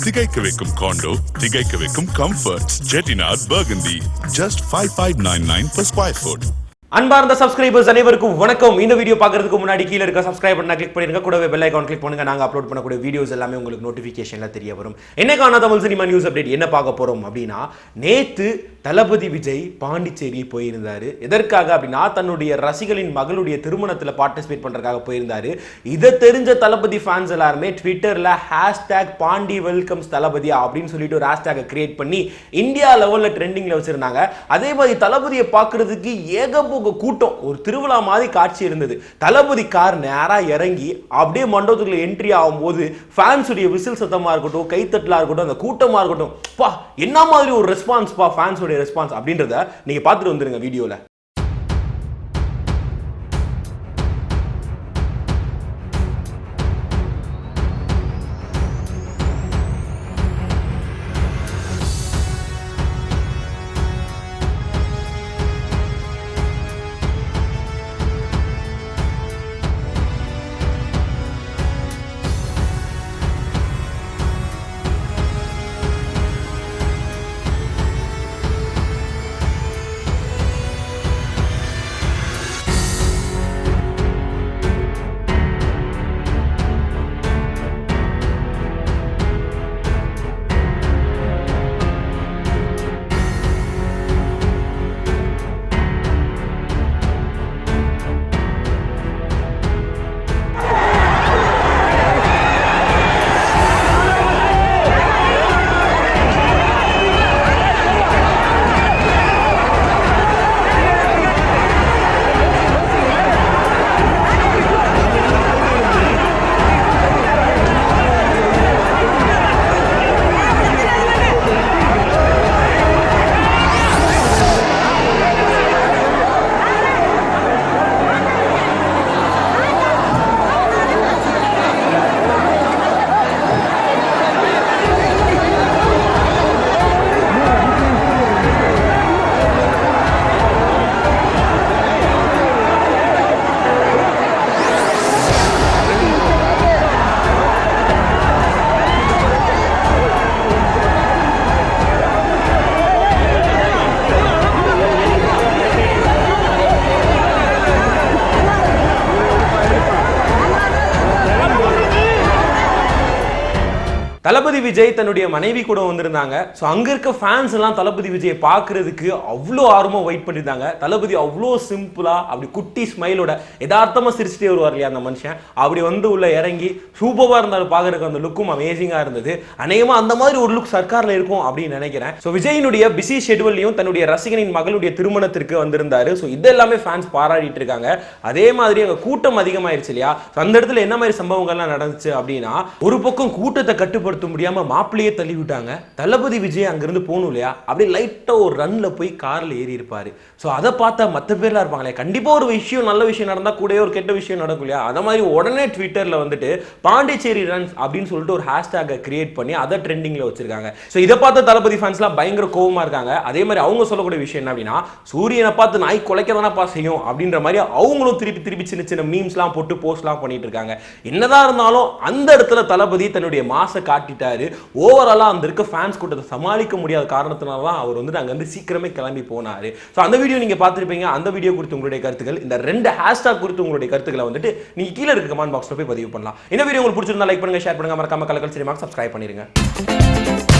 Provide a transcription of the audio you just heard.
திகைக்க வைக்கும் காண்டோ திகைக்க வைக்கும் கம்ஃபர்ட் ஜெட்டினார் பர்கந்தி just five five nine nine per square foot அன்பார்ந்த சப்ஸ்கிரைபர்ஸ் அனைவருக்கும் வணக்கம். இந்த வீடியோ பார்க்கறதுக்கு முன்னாடி கீழே இருக்க சப்ஸ்கிரைப் பண்ணா கிளிக் பண்ணிருங்க. கூடவே பெல் ஐகான் கிளிக் பண்ணுங்க. நாங்கள் அப்லோட் பண்ணக்கூடிய வீடியோஸ் எல்லாமே உங்களுக்கு நோட்டிஃபிகேஷன்ல தெரிய வரும். என்னைக்கான தமிழ் சினிமா நியூஸ் அப்டேட் என்ன பார்க்க போறோம் அப்படின்னா நேத்து தளபதி விஜய் பாண்டிச்சேரி போயிருந்தாரு. எதற்காக அப்படின்னா தன்னுடைய ரசிகளின் மகளுடைய திருமணத்தில் பார்ட்டிசிபேட் பண்றதுக்காக போயிருந்தாரு. இதை தெரிஞ்ச தளபதி ஃபேன்ஸ் எல்லாருமே ட்விட்டர்ல ஹேஷ்டேக் பாண்டி வெல்கம்ஸ் தளபதி அப்படின்னு சொல்லிட்டு ஒரு ஹேஷ்டேக்கை கிரியேட் பண்ணி இந்தியா லெவலில் ட்ரெண்டிங்ல வச்சிருந்தாங்க. அதே மாதிரி தளபதியை பார்க்கறதுக்கு ஏகபோக கூட்டம் ஒரு திருவிழா மாதிரி காட்சி இருந்தது. தளபதி கார் நேரா இறங்கி அப்படியே மண்டபத்துக்குள்ள என்ட்ரி ஆகும்போது ஃபேன்ஸுடைய விசில் சத்தமா இருக்கட்டும் கைத்தட்டலா இருக்கட்டும் அந்த கூட்டமா இருக்கட்டும் பா என்ன மாதிரி ஒரு ரெஸ்பான்ஸ் பா ஃபேன்ஸோடைய ரெஸ்பான்ஸ் அப்படின்றத நீங்க பார்த்துட்டு வந்துருங்க வீடியோல தளபதி விஜய் தன்னுடைய மனைவி கூட வந்திருந்தாங்க. ஸோ அங்கே இருக்க ஃபேன்ஸ் எல்லாம் தளபதி விஜயை பார்க்கறதுக்கு அவ்வளோ ஆர்வமாக வெயிட் பண்ணியிருந்தாங்க தளபதி அவ்வளோ சிம்பிளாக அப்படி குட்டி ஸ்மைலோட யதார்த்தமாக சிரிச்சுட்டே வருவார் இல்லையா அந்த மனுஷன்? அப்படி வந்து உள்ள இறங்கி சூப்பராக இருந்தாலும் பார்க்குறதுக்கு அந்த லுக்கும் அமேசிங்காக இருந்தது. அநேகமாக அந்த மாதிரி ஒரு லுக் சர்க்கார்ல இருக்கும் அப்படின்னு நினைக்கிறேன். ஸோ விஜயினுடைய பிஸி ஷெட்யூல்லையும் தன்னுடைய ரசிகனின் மகளுடைய திருமணத்திற்கு வந்திருந்தாரு. ஸோ இதெல்லாமே ஃபேன்ஸ் பாராட்டிட்டு இருக்காங்க. அதே மாதிரி அங்கே கூட்டம் அதிகமாயிருச்சு இல்லையா? அந்த இடத்துல என்ன மாதிரி சம்பவங்கள்லாம் நடந்துச்சு அப்படின்னா ஒரு பக்கம் கூட்டத்தை கட்டுப்படுத்த முடியாம மாப்பிள்ளையே தள்ளி விட்டாங்க தளபதி விஜய் அங்கிருந்து போகணும் இல்லையா? அப்படியே லைட்டாக ஒரு ரன்னில் போய் காரில் ஏறி இருப்பார். ஸோ அதை பார்த்தா மற்ற பேர்லாம் இருப்பாங்களே. கண்டிப்பாக ஒரு விஷயம் நல்ல விஷயம் நடந்தா கூட ஒரு கெட்ட விஷயம் நடக்கும் இல்லையா? அதை மாதிரி உடனே ட்விட்டர்ல வந்துட்டு பாண்டிச்சேரி ரன்ஸ் அப்படின்னு சொல்லிட்டு ஒரு ஹேஷ்டேக்கை கிரியேட் பண்ணி அதை ட்ரெண்டிங்ல வச்சிருக்காங்க. ஸோ இதை பார்த்த தளபதி ஃபேன்ஸ்லாம் பயங்கர கோவமா இருக்காங்க. அதே மாதிரி அவங்க சொல்லக்கூடிய விஷயம் என்ன அப்படின்னா சூரியனை பார்த்து நாய் குலைக்க தானப்பா செய்யும் அப்படின்ற மாதிரி அவங்களும் திருப்பி திருப்பி சின்ன சின்ன மீம்ஸ்லாம் போட்டு போஸ்ட்லாம் பண்ணிட்டு இருக்காங்க. என்னதான் இருந்தாலும் அந்த இடத்துல தளபதி தன்னுடைய மாச காட்டு காட்டிட்டாரு. ஓவராலா அந்த இருக்க ஃபேன்ஸ் கூட்டத்தை சமாளிக்க முடியாத காரணத்தினால தான் அவர் வந்துட்டு அங்க வந்து சீக்கிரமே கிளம்பி போனாரு. ஸோ அந்த வீடியோ நீங்க பார்த்துருப்பீங்க. அந்த வீடியோ குறித்து உங்களுடைய கருத்துக்கள் இந்த ரெண்டு ஹேஷ்டாக் குறித்து உங்களுடைய கருத்துக்களை வந்துட்டு நீங்க கீழே இருக்க கமெண்ட் பாக்ஸில் போய் பதிவு பண்ணலாம். இந்த வீடியோ உங்களுக்கு பிடிச்சிருந்தா லைக் பண்ணுங்க ஷேர் பண்ணுங்க. மறக்காம கலக்கல் சினிமா சப்ஸ்கிரைப் பண்ணிருங்க.